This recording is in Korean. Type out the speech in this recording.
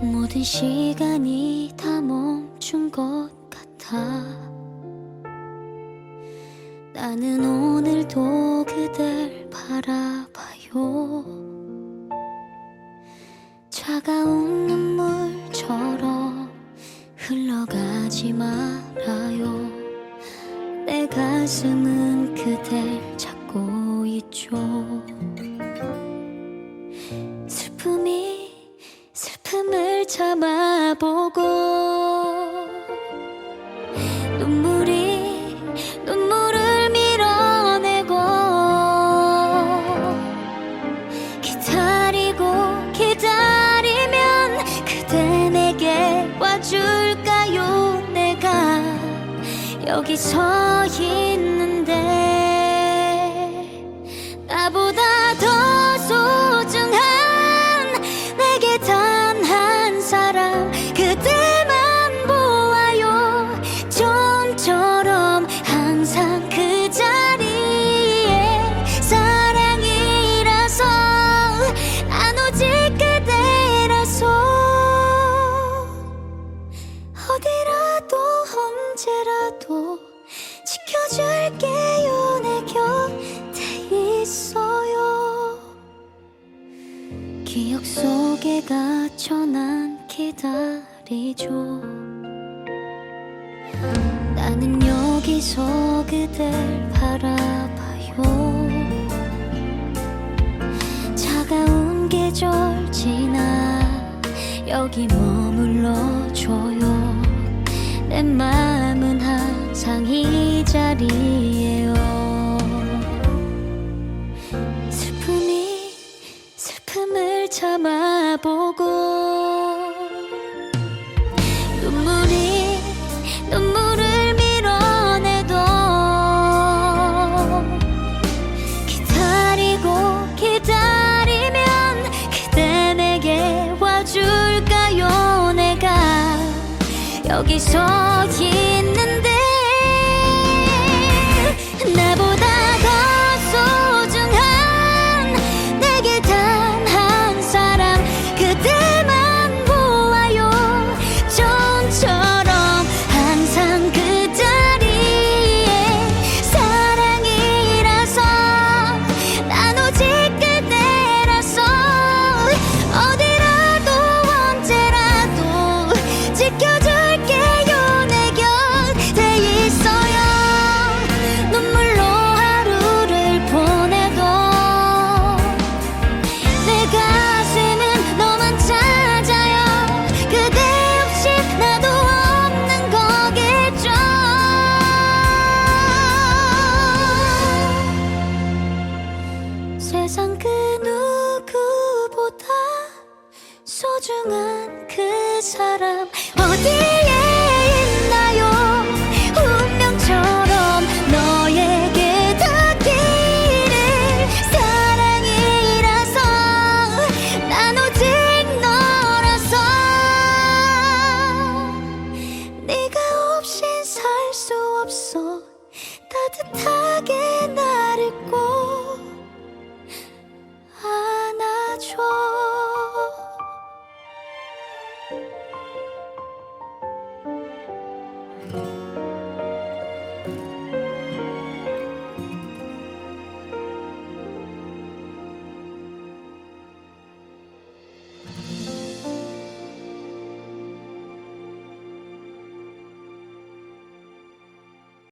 모든 시간이 다 멈춘 것 같아. 나는 오늘도 그댈 바라봐요. 차가운 눈물처럼 흘러가지 말아요. 내 가슴은 그댈 찾고 있죠. 슬픔이 슬픔을 참아보고 여기 서 있 기억 속에 갇혀 난 기다리죠. 나는 여기서 그댈 바라봐요. 차가운 계절 지나 여기 머물러줘요. 내 마음은 항상 이 자리에 참아보고 눈물이 눈물을 밀어내도 기다리고 기다리면 그대 내게 와줄까요? 내가 여기 서 있는 세상 그 누구보다 소중한 그 사람. 어디